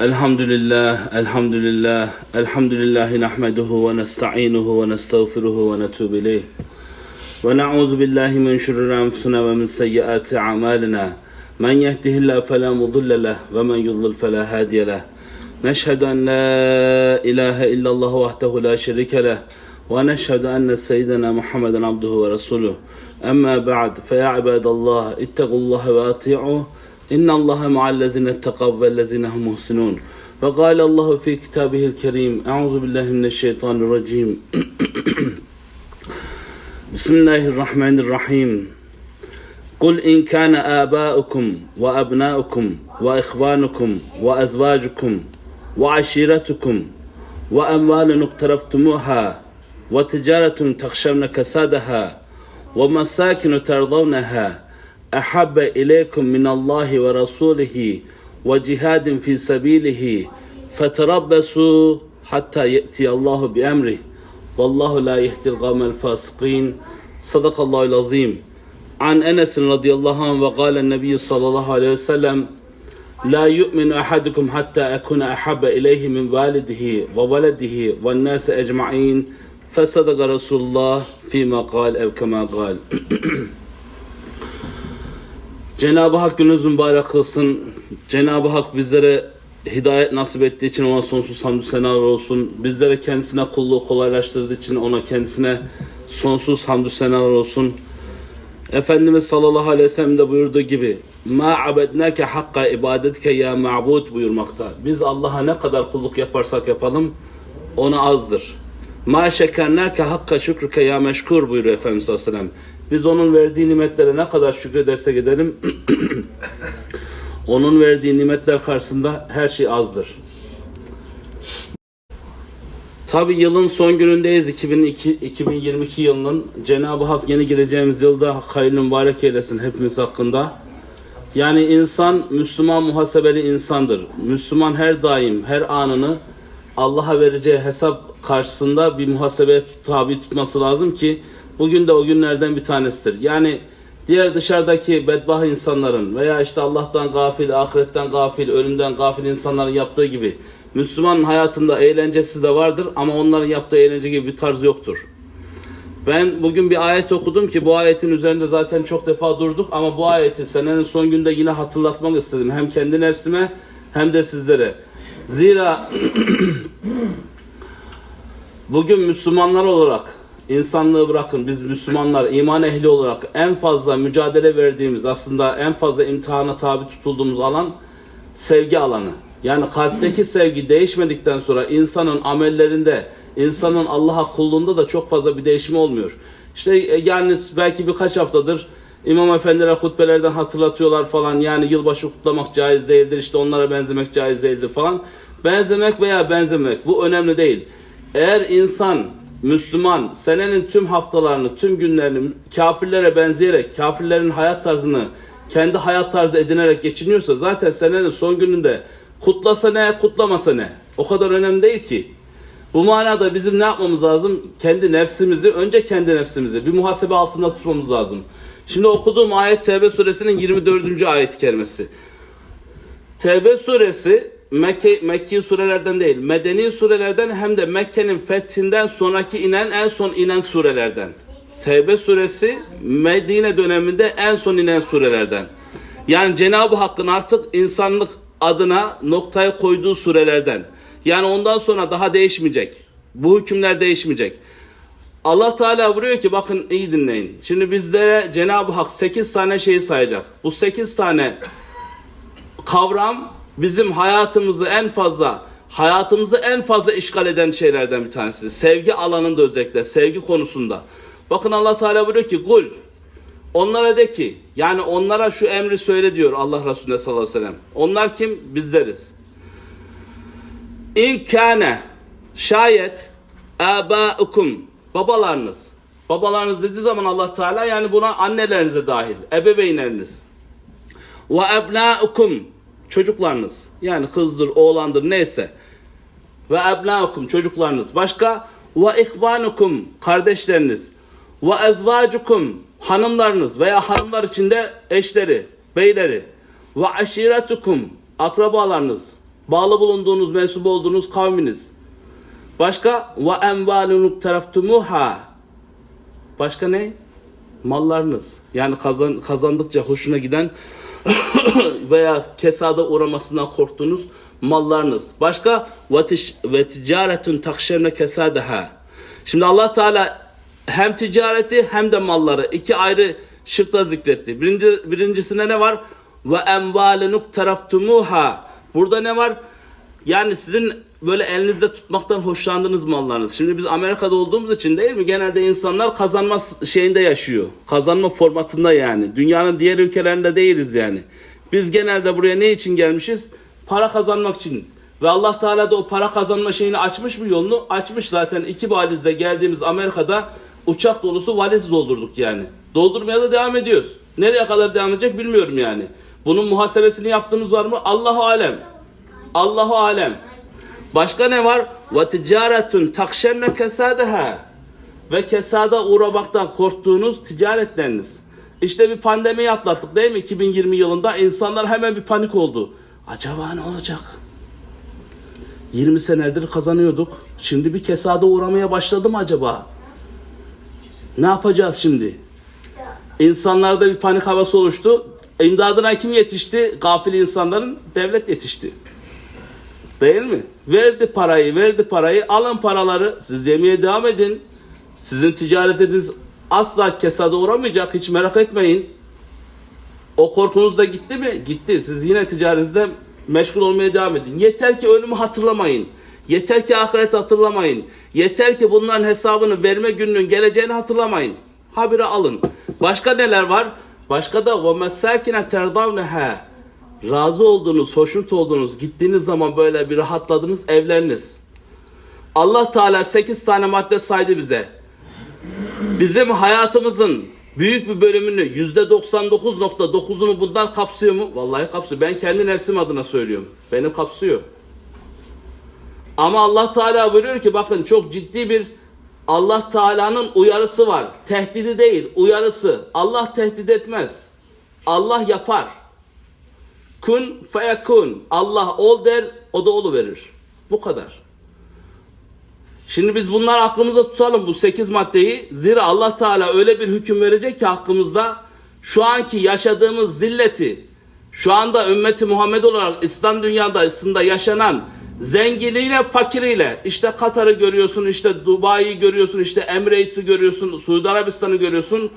الحمد لله الحمد لله الحمد لله نحمده ونستعينه ونستغفره ونتوب إليه. ونعوذ بالله من شرور أنفسنا ومن سيئات أعمالنا. من يهده الله فلا مضل له ومن يضلل فلا هادي له. نشهد أن لا إله إلا الله وحده لا شريك له. ونشهد أن سيدنا محمدا عبده ورسوله. أما بعد فيا عباد الله اتقوا الله وأطيعوه. إن الله مع الذين اتقوا والذين هم محسنون وقال الله في كتابه الكريم أعوذ بالله من الشيطان الرجيم بسم الله الرحمن الرحيم قل إن كان آباؤكم وأبناؤكم وإخوانكم وأزواجكم وعشيرتكم وأموال اقترفتموها وتجارة تخشون كسادها ومساكن ترضونها أحب إليكم من الله ورسوله وجهاد في سبيله فتربصوا حتى يأتي الله بأمره. والله لا يهدي القوم الفاسقين. صدق الله العظيم. عن أنس رضي الله عنه وقال النبي صلى الله عليه وسلم لا يؤمن أحدكم حتى أكون أحب إليه من والده وولده والناس أجمعين. فصدق رسول الله فيما قال أو كما قال. Cenab-ı Hak gününüz mübarek kılsın. Cenab-ı Hak bizlere hidayet nasip ettiği için ona sonsuz hamdü senalar olsun. Bizlere kendisine kulluğu kolaylaştırdığı için ona kendisine sonsuz hamdü senalar olsun. Efendimiz sallallahu aleyhi ve sellem de buyurduğu gibi ma abednake hakka ibadetke ya ma'bud buyurmakta. Biz Allah'a ne kadar kulluk yaparsak yapalım ona azdır. Ma şekernake hakka şükrüke ya meşkur buyuruyor Efendimiz sallallahu aleyhi ve sellem. Biz onun verdiği nimetlere ne kadar şükredersek edelim onun verdiği nimetler karşısında her şey azdır. Tabi yılın son günündeyiz 2002, 2022 yılının. Cenab-ı Hak yeni gireceğimiz yılda hayırlı mübarek eylesin hepimiz hakkında. Yani insan Müslüman muhasebeli insandır. Müslüman her daim her anını Allah'a vereceği hesap karşısında bir muhasebeye tabi tutması lazım ki bugün de o günlerden bir tanesidir. Yani diğer dışarıdaki bedbah insanların veya işte Allah'tan gafil, ahiretten gafil, ölümden gafil insanların yaptığı gibi Müslümanın hayatında eğlencesi de vardır ama onların yaptığı eğlence gibi bir tarz yoktur. Ben bugün bir ayet okudum ki bu ayetin üzerinde zaten çok defa durduk ama bu ayeti senenin son günde yine hatırlatmak istedim. Hem kendi nefsime hem de sizlere. Zira bugün Müslümanlar olarak insanlığı bırakın biz Müslümanlar iman ehli olarak en fazla mücadele verdiğimiz aslında en fazla imtihana tabi tutulduğumuz alan sevgi alanı. Yani kalpteki sevgi değişmedikten sonra insanın amellerinde, insanın Allah'a kulluğunda da çok fazla bir değişim olmuyor. İşte yani belki birkaç haftadır İmam efendilere hutbelerden hatırlatıyorlar falan yani yılbaşı kutlamak caiz değildir işte onlara benzemek caiz değildir falan. Benzemek veya benzemek bu önemli değil. Eğer insan Müslüman senenin tüm haftalarını, tüm günlerini kafirlere benzeyerek, kafirlerin hayat tarzını kendi hayat tarzı edinerek geçiniyorsa zaten senenin son gününde kutlasa ne, kutlamasa ne? O kadar önemli değil ki. Bu manada bizim ne yapmamız lazım? Kendi nefsimizi, önce kendi nefsimizi bir muhasebe altında tutmamız lazım. Şimdi okuduğum ayet Tevbe suresinin 24. ayet-i kerimesi. Tevbe suresi Mekke, Mekki surelerden değil, Medeni surelerden hem de Mekke'nin fethinden sonraki inen en son inen surelerden. Tevbe suresi Medine döneminde en son inen surelerden. Yani Cenab-ı Hakk'ın artık insanlık adına noktaya koyduğu surelerden. Yani ondan sonra daha değişmeyecek. Bu hükümler değişmeyecek. Allah Teala buyuruyor ki bakın iyi dinleyin. Şimdi bizlere Cenab-ı Hak 8 tane şeyi sayacak. Bu 8 tane kavram bizim hayatımızı en fazla hayatımızı en fazla işgal eden şeylerden bir tanesi. Sevgi alanında özellikle sevgi konusunda. Bakın Allah Teala buyuruyor ki kul onlara de ki yani onlara şu emri söyle diyor Allah Resulü sallallahu aleyhi ve sellem. Onlar kim? Bizleriz. İn kâne şayet âbâukum babalarınız. Babalarınız dediği zaman Allah Teala yani buna anneleriniz de dahil. Ebeveynleriniz. Ve ebnâukum çocuklarınız. Yani kızdır, oğlandır neyse. Ve ebnâukum çocuklarınız. Başka ve ihvanukum kardeşleriniz. Ve ezvacukum hanımlarınız veya hanımlar içinde eşleri, beyleri. Ve aşiretukum akrabalarınız. Bağlı bulunduğunuz, mensup olduğunuz kavminiz. Başka ve envalun taraftumuha. Başka ne? Mallarınız. Yani kazan, kazandıkça hoşuna giden veya kesada uğramasından korktuğunuz mallarınız. Başka ve ticaretun takşerine kesadeha. Şimdi Allah Teala hem ticareti hem de malları iki ayrı şıkta zikretti. Birinci, birincisinde ne var? Ve envalenuk taraftumuha. Burada ne var? Yani sizin böyle elinizde tutmaktan hoşlandığınız mallarınız. Şimdi biz Amerika'da olduğumuz için değil mi? Genelde insanlar kazanma şeyinde yaşıyor. Kazanma formatında yani. Dünyanın diğer ülkelerinde değiliz yani. Biz genelde buraya ne için gelmişiz? Para kazanmak için. Ve Allah Teala da o para kazanma şeyini açmış mı yolunu? Açmış zaten iki valizde geldiğimiz Amerika'da uçak dolusu valiz doldurduk yani. Doldurmaya da devam ediyoruz. Nereye kadar devam edecek bilmiyorum yani. Bunun muhasebesini yaptığımız var mı? Allahu alem. Allahu alem. Başka ne var? Ve ticaretun takşenne kesadeha. Ve kesada uğramaktan korktuğunuz ticaretleriniz. İşte bir pandemi atlattık değil mi? 2020 yılında insanlar hemen bir panik oldu. Acaba ne olacak? 20 senedir kazanıyorduk. Şimdi bir kesada uğramaya başladı mı acaba? Ne yapacağız şimdi? İnsanlarda bir panik havası oluştu. İmdadına kim yetişti? Gafil insanların devlet yetişti. Değil mi? Verdi parayı, verdi parayı. Alın paraları. Siz yemeye devam edin. Sizin ticaretiniz asla kesada uğramayacak. Hiç merak etmeyin. O korkunuz da gitti mi? Gitti. Siz yine ticaretinizde meşgul olmaya devam edin. Yeter ki ölümü hatırlamayın. Yeter ki ahireti hatırlamayın. Yeter ki bunların hesabını verme gününün geleceğini hatırlamayın. Habire alın. Başka neler var? Başka da وَمَسَّاكِنَ تَرْضَوْنَهَا Razı olduğunuz, hoşnut olduğunuz, gittiğiniz zaman böyle bir rahatladınız evleriniz. Allah Teala 8 tane madde saydı bize. Bizim hayatımızın büyük bir bölümünü %99.9'unu bundan kapsıyor mu? Vallahi kapsıyor. Ben kendi nefsim adına söylüyorum. Beni kapsıyor. Ama Allah Teala buyuruyor ki bakın çok ciddi bir Allah Teala'nın uyarısı var. Tehdidi değil, uyarısı. Allah tehdit etmez. Allah yapar. Kun feyekun. Allah ol der, o da olu verir. Bu kadar. Şimdi biz bunlar aklımızda tutalım bu 8 maddeyi. Zira Allah Teala öyle bir hüküm verecek ki hakkımızda şu anki yaşadığımız zilleti, şu anda ümmeti Muhammed olarak İslam dünyasında yaşanan zenginiyle fakiriyle işte Katar'ı görüyorsun, işte Dubai'yi görüyorsun, işte Emirates'i görüyorsun, Suudi Arabistan'ı görüyorsun.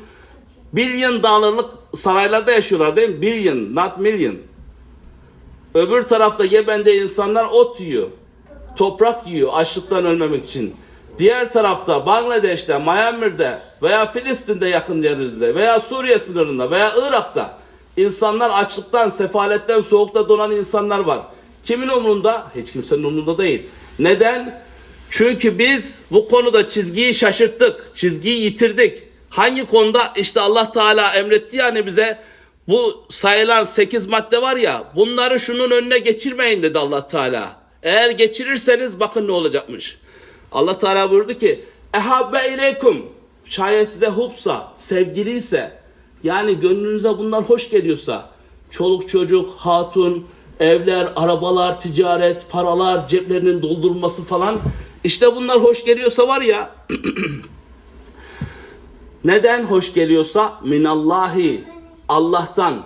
Billion dolarlık saraylarda yaşıyorlar değil mi? Billion, not million. Öbür tarafta Yemen'de insanlar ot yiyor. Toprak yiyor açlıktan ölmemek için. Diğer tarafta Bangladeş'te, Myanmar'da veya Filistin'de yakın yerimizde veya Suriye sınırında veya Irak'ta insanlar açlıktan, sefaletten, soğukta donan insanlar var. Kimin umrunda? Hiç kimsenin umrunda değil. Neden? Çünkü biz bu konuda çizgiyi şaşırttık. Çizgiyi yitirdik. Hangi konuda? İşte Allah Teala emretti yani bize bu sayılan 8 madde var ya bunları şunun önüne geçirmeyin dedi Allah Teala. Eğer geçirirseniz bakın ne olacakmış. Allah Teala buyurdu ki Ehabbe ileykum şayet size hupsa, sevgiliyse yani gönlünüze bunlar hoş geliyorsa çoluk çocuk, hatun, evler, arabalar, ticaret, paralar, ceplerinin doldurulması falan işte bunlar hoş geliyorsa var ya neden hoş geliyorsa minallahi Allah'tan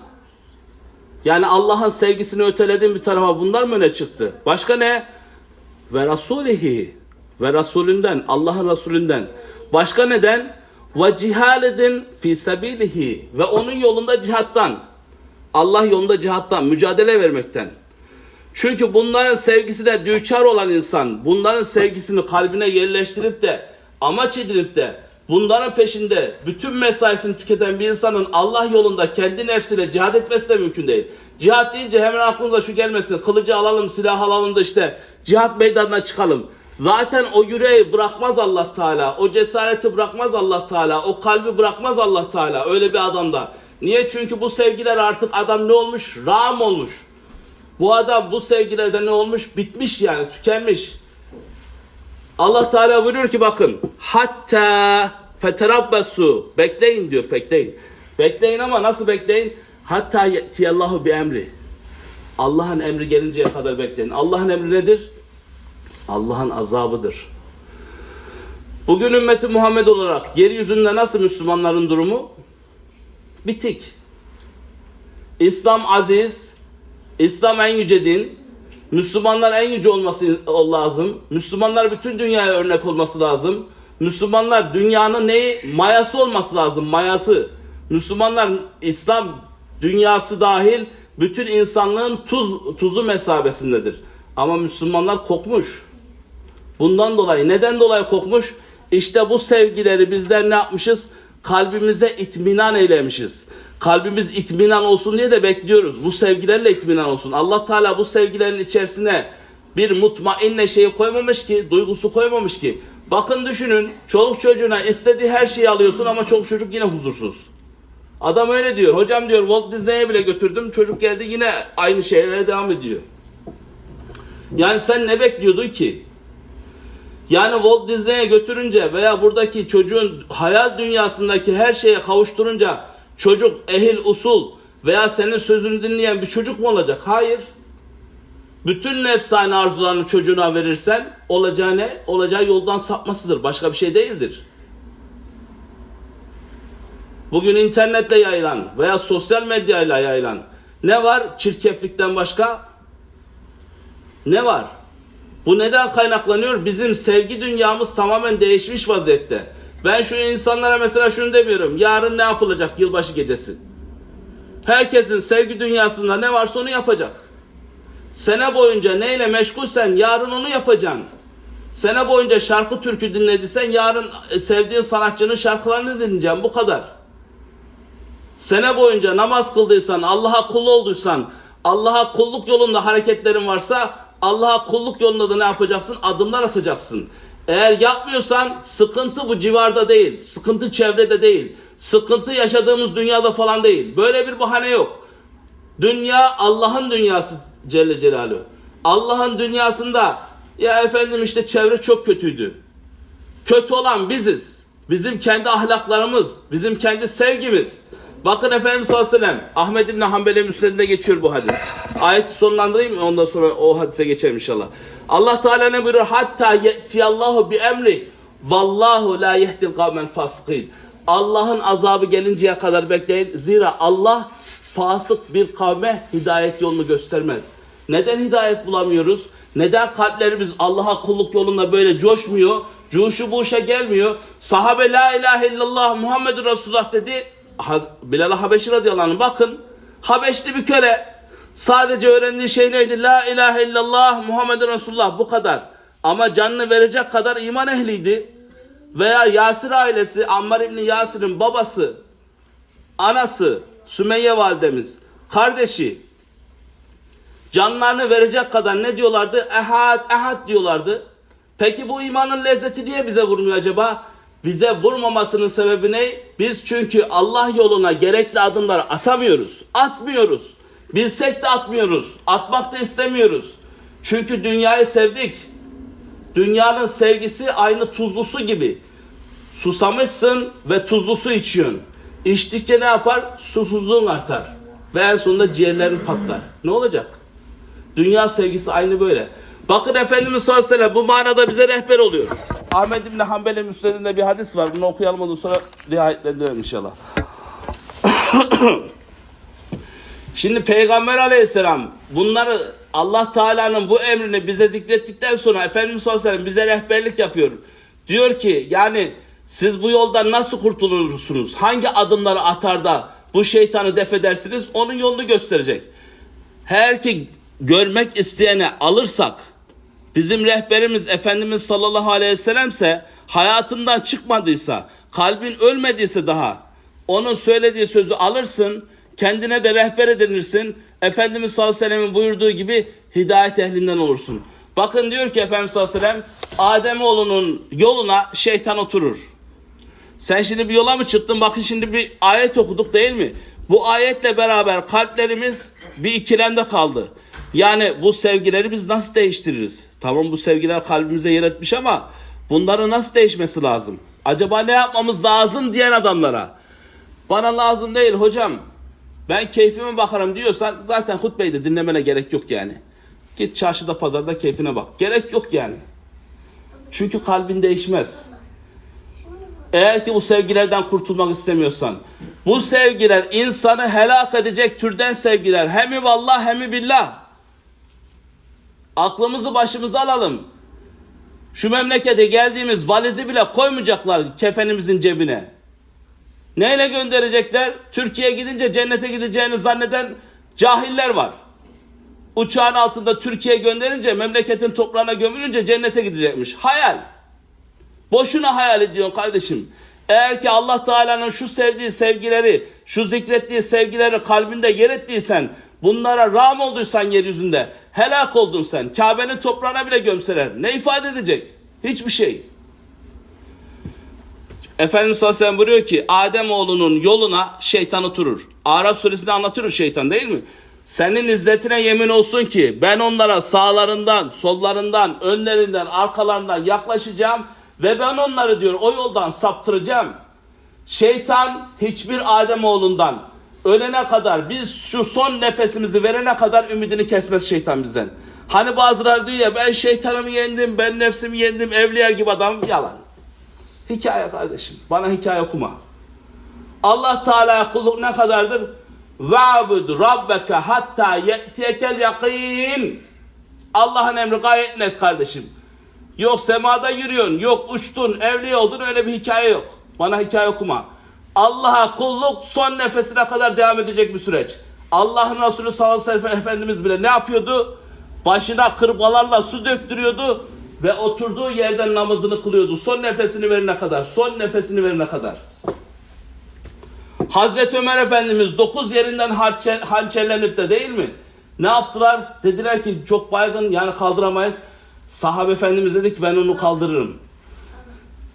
yani Allah'ın sevgisini ötelediğin bir tarafa bunlar mı öne çıktı? Başka ne? Ve rasulihi ve Resulünden, Allah'ın Resulünden. Başka neden? Ve cihaledin fi sebilihi ve onun yolunda cihattan. Allah yolunda cihattan, mücadele vermekten. Çünkü bunların sevgisine düçar olan insan, bunların sevgisini kalbine yerleştirip de, amaç edinip de, bunların peşinde bütün mesaisini tüketen bir insanın Allah yolunda kendi nefsiyle cihad etmesi de mümkün değil. Cihat deyince hemen aklınıza şu gelmesin, kılıcı alalım, silah alalım da işte cihat meydanına çıkalım. Zaten o yüreği bırakmaz Allah Teala, o cesareti bırakmaz Allah Teala, o kalbi bırakmaz Allah Teala öyle bir adamda. Niye? Çünkü bu sevgiler artık adam ne olmuş? Ram olmuş. Bu adam bu sevgilerde ne olmuş? Bitmiş yani, tükenmiş. Allah Teala buyuruyor ki bakın. Hatta feterabbasu. Bekleyin diyor, bekleyin. Bekleyin ama nasıl bekleyin? Hatta ye'tiyallahu bi emri. Allah'ın emri gelinceye kadar bekleyin. Allah'ın emri nedir? Allah'ın azabıdır. Bugün ümmeti Muhammed olarak yeryüzünde nasıl Müslümanların durumu? Bitik. İslam aziz, İslam en yüce din, Müslümanlar en yüce olması lazım. Müslümanlar bütün dünyaya örnek olması lazım. Müslümanlar dünyanın neyi? Mayası olması lazım, mayası. Müslümanlar İslam dünyası dahil bütün insanlığın tuz, tuzu mesabesindedir. Ama Müslümanlar kokmuş. Bundan dolayı, neden dolayı kokmuş? İşte bu sevgileri bizler ne yapmışız? Kalbimize itminan eylemişiz. Kalbimiz itminan olsun diye de bekliyoruz. Bu sevgilerle itminan olsun. Allah Teala bu sevgilerin içerisine bir mutmainne şeyi koymamış ki, duygusu koymamış ki. Bakın düşünün, çoluk çocuğuna istediği her şeyi alıyorsun ama çoluk çocuk yine huzursuz. Adam öyle diyor. Hocam diyor Walt Disney'e bile götürdüm. Çocuk geldi yine aynı şeylere devam ediyor. Yani sen ne bekliyordun ki? Yani Walt Disney'e götürünce veya buradaki çocuğun hayal dünyasındaki her şeye kavuşturunca çocuk ehil usul veya senin sözünü dinleyen bir çocuk mu olacak? Hayır. Bütün nefsane arzularını çocuğuna verirsen olacağı ne? Olacağı yoldan sapmasıdır. Başka bir şey değildir. Bugün internetle yayılan veya sosyal medyayla yayılan ne var çirkeflikten başka? Ne var? Bu neden kaynaklanıyor? Bizim sevgi dünyamız tamamen değişmiş vaziyette. Ben şu insanlara mesela şunu demiyorum. Yarın ne yapılacak yılbaşı gecesi? Herkesin sevgi dünyasında ne varsa onu yapacak. Sene boyunca neyle meşgulsen yarın onu yapacaksın. Sene boyunca şarkı türkü dinlediysen yarın e, sevdiğin sanatçının şarkılarını dinleyeceksin. Bu kadar. Sene boyunca namaz kıldıysan, Allah'a kul olduysan, Allah'a kulluk yolunda hareketlerin varsa Allah'a kulluk yolunda da ne yapacaksın? Adımlar atacaksın. Eğer yapmıyorsan sıkıntı bu civarda değil. Sıkıntı çevrede değil. Sıkıntı yaşadığımız dünyada falan değil. Böyle bir bahane yok. Dünya Allah'ın dünyası Celle Celaluhu. Allah'ın dünyasında ya efendim işte çevre çok kötüydü. Kötü olan biziz. Bizim kendi ahlaklarımız, bizim kendi sevgimiz. Bakın Efendimiz sallallahu aleyhi ve sellem Ahmed İbni Hanbel'in üstünde geçiyor bu hadis. Ayeti sonlandırayım? Ondan sonra o hadise geçelim inşallah. Allah Teala ne buyuruyor? Hatta ye'tiyallahu bi emri vallahu la yehdil kavmen fasıkîn. Allah'ın azabı gelinceye kadar bekleyin. Zira Allah fasık bir kavme hidayet yolunu göstermez. Neden hidayet bulamıyoruz? Neden kalplerimiz Allah'a kulluk yolunda böyle coşmuyor? Cuşu bu işe gelmiyor. Sahabe la ilahe illallah Muhammedur Resulullah dedi. Bilal Habeşi radıyallahu anh bakın. Habeşli bir köle. Sadece öğrendiği şey neydi? La ilahe illallah Muhammedur Resulullah bu kadar. Ama canını verecek kadar iman ehliydi. Veya Yasir ailesi Ammar İbni Yasir'in babası, anası Sümeyye validemiz, kardeşi canlarını verecek kadar ne diyorlardı? Ehad, ehad diyorlardı. Peki bu imanın lezzeti niye bize vurmuyor acaba? Bize vurmamasının sebebi ne? Biz çünkü Allah yoluna gerekli adımları atamıyoruz. Atmıyoruz. Bilsek de atmıyoruz. Atmak da istemiyoruz. Çünkü dünyayı sevdik. Dünyanın sevgisi aynı tuzlusu gibi. Susamışsın ve tuzlu su içiyorsun. İçtikçe ne yapar? Susuzluğun artar. Ve en sonunda ciğerlerin patlar. Ne olacak? Dünya sevgisi aynı böyle. Bakın Efendimiz sallallahu aleyhi ve sellem bu manada bize rehber oluyor. Ahmed İbni Hanbel'in müsnedinde bir hadis var. Bunu okuyalım ondan sonra riayetlendirelim inşallah. Şimdi Peygamber aleyhisselam bunları Allah Teala'nın bu emrini bize zikrettikten sonra Efendimiz sallallahu aleyhi ve sellem bize rehberlik yapıyor. Diyor ki yani siz bu yoldan nasıl kurtulursunuz? Hangi adımları atar da bu şeytanı def edersiniz? Onun yolunu gösterecek. Her ki görmek isteyene alırsak bizim rehberimiz Efendimiz sallallahu aleyhi ve sellemse hayatından çıkmadıysa kalbin ölmediyse daha onun söylediği sözü alırsın kendine de rehber edinirsin Efendimiz sallallahu aleyhi ve sellemin buyurduğu gibi hidayet ehlinden olursun. Bakın diyor ki Efendimiz sallallahu aleyhi ve sellem Ademoğlunun yoluna şeytan oturur. Sen şimdi bir yola mı çıktın? Bakın şimdi bir ayet okuduk değil mi? Bu ayetle beraber kalplerimiz bir ikilemde kaldı. Yani bu sevgileri biz nasıl değiştiririz? Tamam bu sevgiler kalbimize yer etmiş ama bunların nasıl değişmesi lazım? Acaba ne yapmamız lazım diyen adamlara. Bana lazım değil hocam. Ben keyfime bakarım diyorsan zaten hutbeyi de dinlemene gerek yok yani. Git çarşıda pazarda keyfine bak. Gerek yok yani. Çünkü kalbin değişmez. Eğer ki bu sevgilerden kurtulmak istemiyorsan, bu sevgiler insanı helak edecek türden sevgiler. Hemi vallah hemi billah. Aklımızı başımıza alalım. Şu memlekete geldiğimiz valizi bile koymayacaklar kefenimizin cebine. Neyle gönderecekler? Türkiye'ye gidince cennete gideceğini zanneden cahiller var. Uçağın altında Türkiye'ye gönderince memleketin toprağına gömülünce cennete gidecekmiş. Hayal. Boşuna hayal ediyorsun kardeşim. Eğer ki Allah Teala'nın şu sevdiği sevgileri, şu zikrettiği sevgileri kalbinde yer ettiysen, bunlara ram olduysan yeryüzünde, helak oldun sen. Kabe'nin toprağına bile gömseler. Ne ifade edecek? Hiçbir şey. Efendimiz sallallahu aleyhi ve sellem buyuruyor ki Adem oğlunun yoluna şeytan oturur. Araf suresinde anlatıyor şeytan değil mi? Senin izzetine yemin olsun ki ben onlara sağlarından, sollarından, önlerinden, arkalarından yaklaşacağım ve ben onları diyor o yoldan saptıracağım. Şeytan hiçbir Adem oğlundan ölene kadar biz şu son nefesimizi verene kadar ümidini kesmez şeytan bizden. Hani bazıları diyor ya ben şeytanımı yendim, ben nefsimi yendim, evliya gibi adam yalan. Hikaye kardeşim. Bana hikaye okuma. Allah Teala'ya kulluk ne kadardır? Ve'bud rabbeke hatta ye'tiyekel yakin. Allah'ın emri gayet net kardeşim. Yok semada yürüyorsun, yok uçtun, evli oldun öyle bir hikaye yok. Bana hikaye okuma. Allah'a kulluk son nefesine kadar devam edecek bir süreç. Allah'ın Resulü sallallahu aleyhi ve sellem Efendimiz bile ne yapıyordu? Başına kırbalarla su döktürüyordu ve oturduğu yerden namazını kılıyordu. Son nefesini verene kadar, son nefesini verene kadar. Hazreti Ömer Efendimiz dokuz yerinden hançer, hançerlenip de değil mi? Ne yaptılar? Dediler ki çok baygın yani kaldıramayız. Sahabe Efendimiz dedi ki ben onu kaldırırım.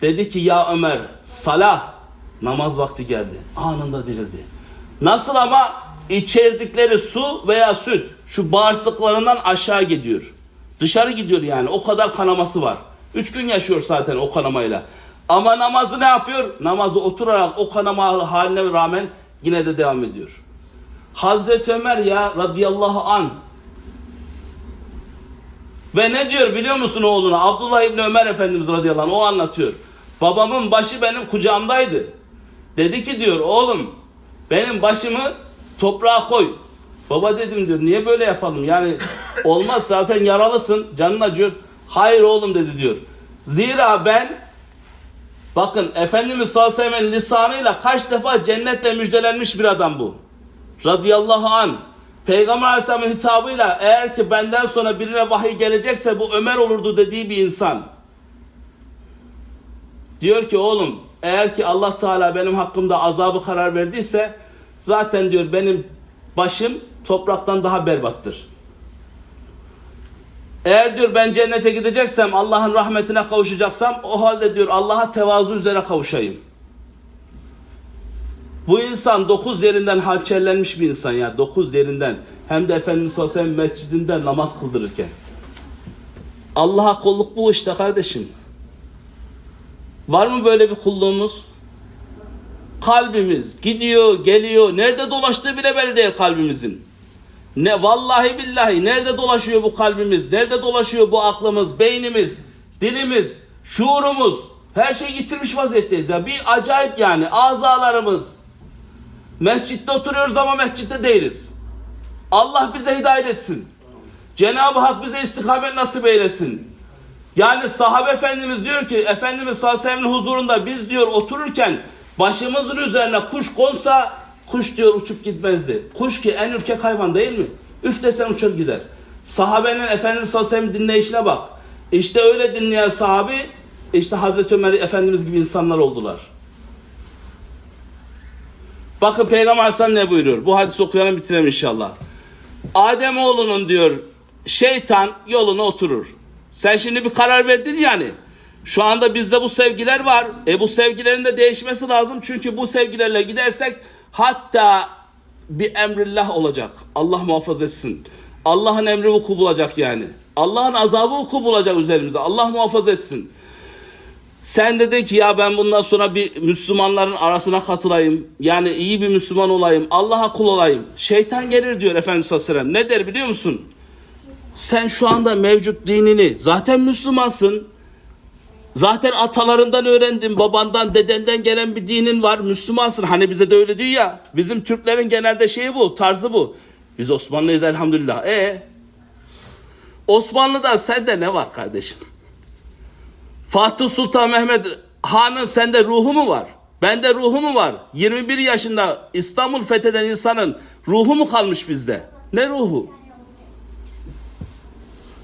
Dedi ki ya Ömer salah namaz vakti geldi. Anında dirildi. Nasıl ama içerdikleri su veya süt şu bağırsaklarından aşağı gidiyor. Dışarı gidiyor yani o kadar kanaması var. Üç gün yaşıyor zaten o kanamayla. Ama namazı ne yapıyor? Namazı oturarak o kanama haline rağmen yine de devam ediyor. Hazreti Ömer ya radıyallahu an ve ne diyor biliyor musun oğluna? Abdullah İbni Ömer Efendimiz radıyallahu anh o anlatıyor. Babamın başı benim kucağımdaydı. Dedi ki diyor oğlum benim başımı toprağa koy. Baba dedim diyor niye böyle yapalım yani olmaz zaten yaralısın canın acıyor. Hayır oğlum dedi diyor. Zira ben bakın Efendimiz sallallahu aleyhi ve sellem'in lisanıyla kaç defa cennetle müjdelenmiş bir adam bu. Radıyallahu an. Peygamber aleyhisselamın hitabıyla eğer ki benden sonra birine vahiy gelecekse bu Ömer olurdu dediği bir insan. Diyor ki oğlum eğer ki Allah Teala benim hakkımda azabı karar verdiyse zaten diyor benim başım topraktan daha berbattır. Eğer diyor ben cennete gideceksem Allah'ın rahmetine kavuşacaksam o halde diyor Allah'a tevazu üzere kavuşayım. Bu insan dokuz yerinden hançerlenmiş bir insan ya dokuz yerinden hem de Efendimiz sallallahu aleyhi ve sellem mescidinde namaz kıldırırken. Allah'a kulluk bu işte kardeşim. Var mı böyle bir kulluğumuz? Kalbimiz gidiyor, geliyor. Nerede dolaştığı bile belli değil kalbimizin. Ne vallahi billahi nerede dolaşıyor bu kalbimiz? Nerede dolaşıyor bu aklımız, beynimiz, dilimiz, şuurumuz? Her şeyi yitirmiş vaziyetteyiz ya. Bir acayip yani azalarımız. Mescitte oturuyoruz ama mescitte değiliz. Allah bize hidayet etsin. Cenab-ı Hak bize istikamet nasip eylesin. Yani sahabe efendimiz diyor ki Efendimiz sallallahu aleyhi ve sellem'in huzurunda biz diyor otururken başımızın üzerine kuş konsa kuş diyor uçup gitmezdi. Kuş ki en ürkek hayvan değil mi? Üf desen uçup gider. Sahabenin Efendimiz sallallahu aleyhi ve sellem dinleyişine bak. İşte öyle dinleyen sahabi işte Hazreti Ömer Efendimiz gibi insanlar oldular. Bakın Peygamber Aleyhisselam ne buyuruyor? Bu hadis okuyalım bitirelim inşallah. Adem oğlunun diyor şeytan yoluna oturur. Sen şimdi bir karar verdin yani. Şu anda bizde bu sevgiler var. E bu sevgilerin de değişmesi lazım. Çünkü bu sevgilerle gidersek hatta bir emrillah olacak. Allah muhafaza etsin. Allah'ın emri vuku bulacak yani. Allah'ın azabı vuku bulacak üzerimize. Allah muhafaza etsin. Sen dedin ki ya ben bundan sonra bir Müslümanların arasına katılayım. Yani iyi bir Müslüman olayım. Allah'a kul olayım. Şeytan gelir diyor Efendimiz sallallahu aleyhi ve sellem. Ne der biliyor musun? Sen şu anda mevcut dinini zaten Müslümansın. Zaten atalarından öğrendin, babandan, dedenden gelen bir dinin var. Müslümansın. Hani bize de öyle diyor ya. Bizim Türklerin genelde şeyi bu, tarzı bu. Biz Osmanlıyız elhamdülillah. E Osmanlı'da sende ne var kardeşim? Fatih Sultan Mehmet Han'ın sende ruhu mu var? Bende ruhu mu var? 21 yaşında İstanbul fetheden insanın ruhu mu kalmış bizde? Ne ruhu?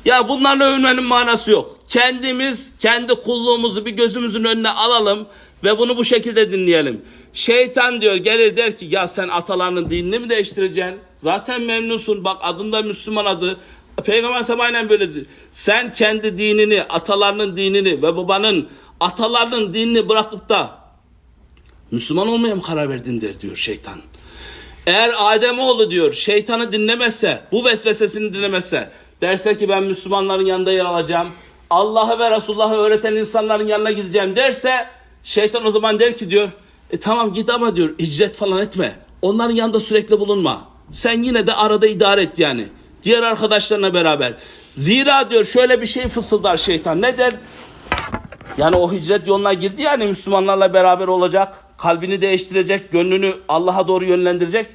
Ya bunlarla övünmenin manası yok. Kendimiz kendi kulluğumuzu bir gözümüzün önüne alalım ve bunu bu şekilde dinleyelim. Şeytan diyor gelir der ki ya sen atalarının dinini mi değiştireceksin? Zaten memnunsun bak adında Müslüman adı. Peygamber Aleyhisselam aynen böyle diyor. Sen kendi dinini, atalarının dinini ve babanın atalarının dinini bırakıp da Müslüman olmaya mı karar verdin der diyor şeytan. Eğer Ademoğlu diyor şeytanı dinlemezse, bu vesvesesini dinlemezse, derse ki ben Müslümanların yanında yer alacağım, Allah'ı ve Resulullah'ı öğreten insanların yanına gideceğim derse, şeytan o zaman der ki diyor, e tamam git ama diyor hicret falan etme. Onların yanında sürekli bulunma. Sen yine de arada idare et yani. Diğer arkadaşlarına beraber. Zira diyor şöyle bir şey fısıldar şeytan. Ne der? Yani o hicret yoluna girdi yani Müslümanlarla beraber olacak. Kalbini değiştirecek, gönlünü Allah'a doğru yönlendirecek.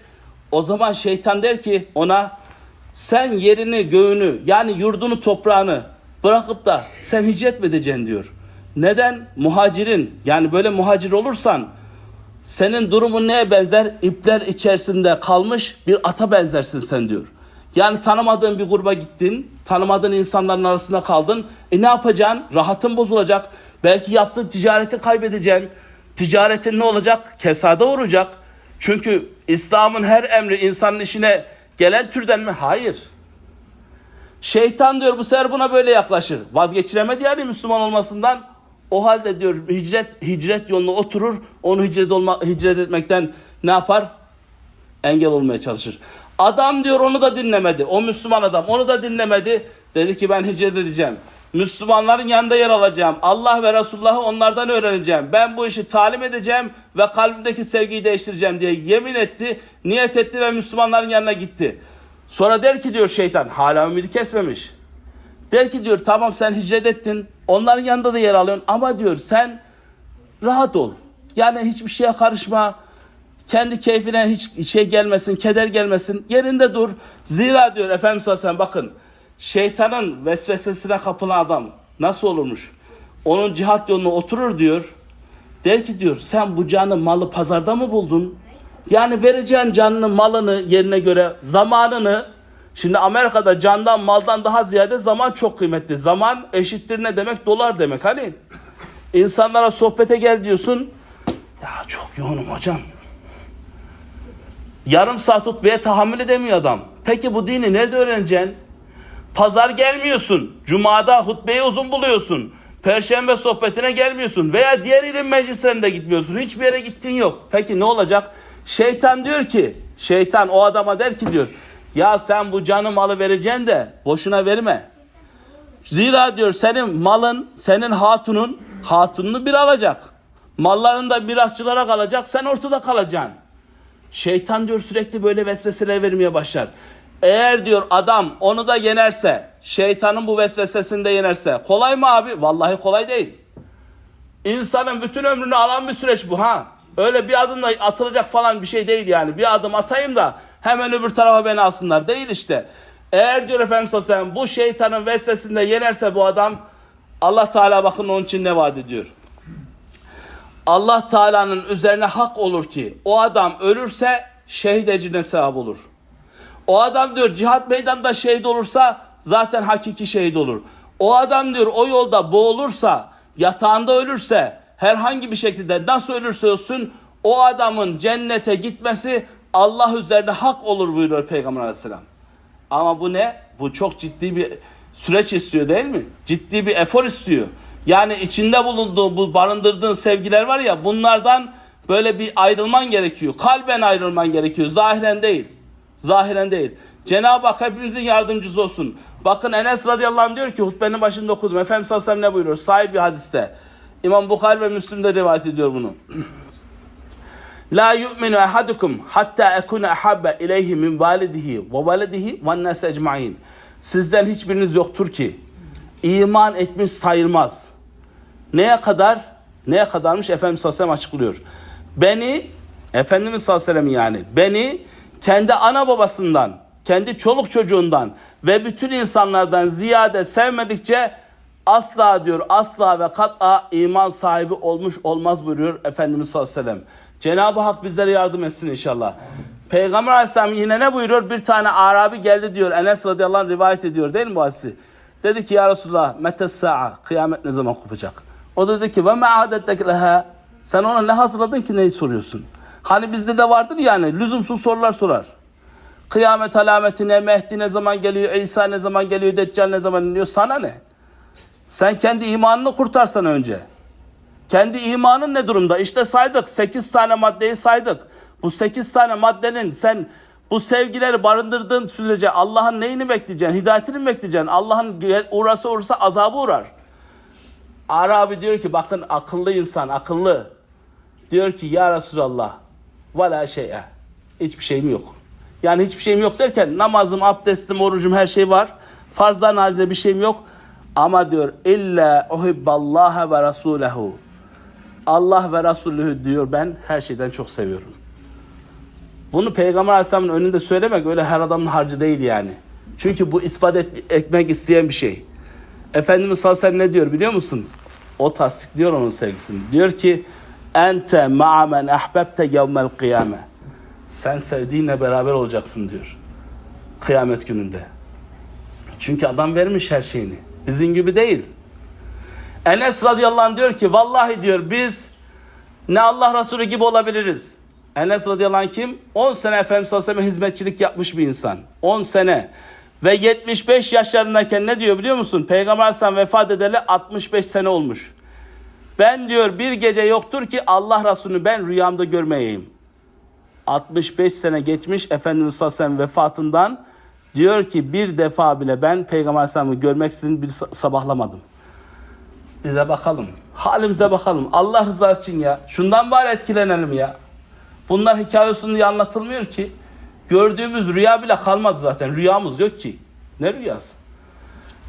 O zaman şeytan der ki ona sen yerini, göğünü yani yurdunu, toprağını bırakıp da sen hicret mi edeceksin diyor. Neden? Muhacirin yani böyle muhacir olursan senin durumun neye benzer? İpler içerisinde kalmış bir ata benzersin sen diyor. Yani tanımadığın bir gruba gittin, tanımadığın insanların arasında kaldın. E ne yapacaksın? Rahatın bozulacak. Belki yaptığın ticareti kaybedeceksin. Ticaretin ne olacak? Kesada uğrayacak. Çünkü İslam'ın her emri insanın işine gelen türden mi? Hayır. Şeytan diyor bu sefer buna böyle yaklaşır. Vazgeçiremedi yani Müslüman olmasından. O halde diyor hicret hicret yoluna oturur. Onu hicret olma hicret etmekten ne yapar? Engel olmaya çalışır. Adam diyor onu da dinlemedi. O Müslüman adam onu da dinlemedi. Dedi ki ben hicret edeceğim. Müslümanların yanında yer alacağım. Allah ve Resulullah'ı onlardan öğreneceğim. Ben bu işi talim edeceğim ve kalbimdeki sevgiyi değiştireceğim diye yemin etti. Niyet etti ve Müslümanların yanına gitti. Sonra der ki diyor şeytan hala ümidi kesmemiş. Der ki diyor tamam sen hicret ettin. Onların yanında da yer alıyorsun ama diyor sen rahat ol. Yani hiçbir şeye karışma. Kendi keyfine hiç şey gelmesin, keder gelmesin. Yerinde dur. Zira diyor Efendimiz Aleyhisselam bakın. Şeytanın vesvesesine kapılan adam nasıl olurmuş? Onun cihat yoluna oturur diyor. Der ki diyor sen bu canı malı pazarda mı buldun? Yani vereceğin canını malını yerine göre zamanını Şimdi Amerika'da candan maldan daha ziyade zaman çok kıymetli. Zaman eşittir ne demek? Dolar demek. Hani insanlara sohbete gel diyorsun. Ya çok yoğunum hocam. Yarım saat hutbeye tahammül edemiyor adam. Peki bu dini nerede öğreneceksin? Pazar gelmiyorsun. Cuma'da hutbeyi uzun buluyorsun. Perşembe sohbetine gelmiyorsun. Veya diğer ilim meclislerinde gitmiyorsun. Hiçbir yere gittin yok. Peki ne olacak? Şeytan diyor ki, şeytan o adama der ki diyor, ya sen bu canı malı vereceksin de boşuna verme. Zira diyor senin malın, senin hatunun hatununu bir alacak. Malların da mirasçılara kalacak, sen ortada kalacaksın. Şeytan diyor sürekli böyle vesveseler vermeye başlar. Eğer diyor adam onu da yenerse, şeytanın bu vesvesesini de yenerse, kolay mı abi? Vallahi kolay değil. İnsanın bütün ömrünü alan bir süreç bu ha. Öyle bir adımla atılacak falan bir şey değil yani. Bir adım atayım da hemen öbür tarafa beni alsınlar. Değil işte. Eğer diyor Efendimiz Aleyhisselam bu şeytanın vesvesini de yenerse bu adam Allah Teala bakın onun için ne vaat ediyor. Allah Teala'nın üzerine hak olur ki o adam ölürse şehit ecrine sevap olur. O adam diyor cihat meydanında şehit olursa zaten hakiki şehit olur. O adam diyor o yolda boğulursa, yatağında ölürse, herhangi bir şekilde nasıl ölürse ölsün o adamın cennete gitmesi Allah üzerine hak olur buyuruyor Peygamber Aleyhisselam. Ama bu ne? Bu çok ciddi bir süreç istiyor değil mi? Ciddi bir efor istiyor. Yani içinde bulunduğu bu barındırdığın sevgiler var ya bunlardan böyle bir ayrılman gerekiyor. Kalben ayrılman gerekiyor. Zahiren değil. Zahiren değil. Cenab-ı Hak hepimizin yardımcısı olsun. Bakın Enes radıyallahu anh diyor ki hutbenin başında okudum. Efendimiz sallallahu aleyhi ve sellem ne buyuruyor? Sahip bir hadiste. İmam Bukhari ve Müslim de rivayet ediyor bunu. La yu'minu ahadukum hatta ekuna ahabba ileyhi min validihi ve valedihi ve nas ecmaîn. Sizden hiçbiriniz yoktur ki iman etmiş sayılmaz. Neye kadar? Neye kadarmış? Efendimiz sallallahu aleyhi açıklıyor. Beni, Efendimiz sallallahu aleyhi yani, beni kendi ana babasından, kendi çoluk çocuğundan ve bütün insanlardan ziyade sevmedikçe asla diyor, asla ve kat'a iman sahibi olmuş olmaz buyuruyor Efendimiz sallallahu aleyhi ve sellem. Cenab-ı Hak bizlere yardım etsin inşallah. Peygamber aleyhisselam yine ne buyuruyor? Bir tane Arabi geldi diyor. Enes radıyallahu anh rivayet ediyor değil mi bu hadisi? Dedi ki ya Resulullah metes sa'a kıyamet ne zaman kopacak? O dedi ki ve ma leha sen ona ne hazırladın ki neyi soruyorsun? Hani bizde de vardır yani lüzumsuz sorular sorar. Kıyamet alameti ne, Mehdi ne zaman geliyor, İsa ne zaman geliyor, Deccal ne zaman iniyor sana ne? Sen kendi imanını kurtarsan önce. Kendi imanın ne durumda? İşte saydık. 8 tane maddeyi saydık. Bu 8 tane maddenin sen bu sevgileri barındırdığın sürece Allah'ın neyini bekleyeceksin? Hidayetini mi bekleyeceksin? Allah'ın uğrası uğrasa azabı uğrar. Arabi diyor ki bakın akıllı insan akıllı. Diyor ki ya Resulallah vela şey'e. Hiçbir şeyim yok. Yani hiçbir şeyim yok derken namazım, abdestim, orucum her şey var. Farzdan haricinde bir şeyim yok. Ama diyor illa uhibballaha ve rasulehu. Allah ve Resulühü diyor ben her şeyden çok seviyorum. Bunu Peygamber Aleyhisselam'ın önünde söylemek öyle her adamın harcı değil yani. Çünkü bu ispat et, etmek isteyen bir şey. Efendimiz sallallahu aleyhi ve sellem ne diyor biliyor musun? O tasdikliyor onun sevgisini. Diyor ki ente ma'a men ahbebte yevmel kıyame. Sen sevdiğinle beraber olacaksın diyor. Kıyamet gününde. Çünkü adam vermiş her şeyini. Bizim gibi değil. Enes radıyallahu anh diyor ki vallahi diyor biz ne Allah Resulü gibi olabiliriz. Enes radıyallahu anh kim? 10 sene Efendimiz sallallahu hizmetçilik yapmış bir insan. 10 sene. Ve 75 yaşlarındayken ne diyor biliyor musun? Peygamber aleyhisselam vefat edeli 65 sene olmuş. Ben diyor bir gece yoktur ki Allah Resulü'nü ben rüyamda görmeyeyim. 65 sene geçmiş Efendimiz sallallahu vefatından diyor ki bir defa bile ben Peygamber aleyhisselamı görmeksizin bir sabahlamadım. Bize bakalım. Halimize bakalım. Allah rızası için ya. Şundan bari etkilenelim ya. Bunlar hikaye olsun diye anlatılmıyor ki. Gördüğümüz rüya bile kalmadı zaten. Rüyamız yok ki. Ne rüyası?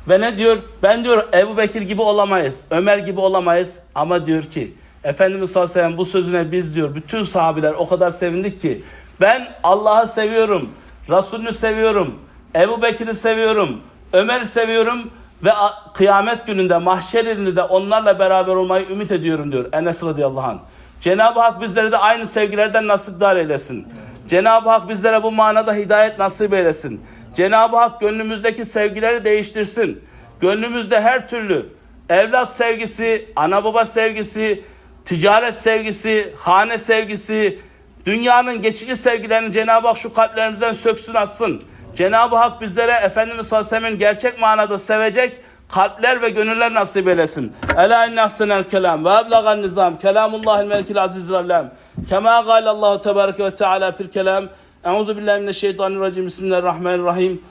Ve ne diyor? Ben diyor Ebu Bekir gibi olamayız. Ömer gibi olamayız. Ama diyor ki Efendimiz sallallahu aleyhi ve sellem bu sözüne biz diyor bütün sahabiler o kadar sevindik ki ben Allah'ı seviyorum. Resulünü seviyorum. Ebu Bekir'i seviyorum. Ömer'i seviyorum. Ve kıyamet gününde mahşer yerinde onlarla beraber olmayı ümit ediyorum diyor Enes radıyallahu anh. Cenab-ı Hak bizlere de aynı sevgilerden nasipdar eylesin. Cenab-ı Hak bizlere bu manada hidayet nasip eylesin. Cenab-ı Hak gönlümüzdeki sevgileri değiştirsin. Gönlümüzde her türlü evlat sevgisi, ana baba sevgisi, ticaret sevgisi, hane sevgisi, dünyanın geçici sevgilerini Cenab-ı Hak şu kalplerimizden söksün atsın. Cenab-ı Hak bizlere Efendimiz sallallahu aleyhi ve sellem'in gerçek manada sevecek kalpler ve gönüller nasip eylesin. Ela inne ahsenel kelam ve eblagan nizam kelamullahil melikil azizil allam. Kema gâle Allahu tebareke ve teala fil kelam. Euzu billahi mineşşeytanirracim. Bismillahirrahmanirrahim.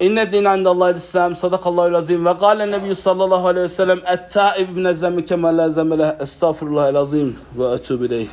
İnne dine indallahil islam. Sadakallahu azim. Ve gâle nebiyyü sallallahu aleyhi ve sellem. Et-taib min zemmike ma la zemmele. Estağfurullah el azim ve etûbü ileyh.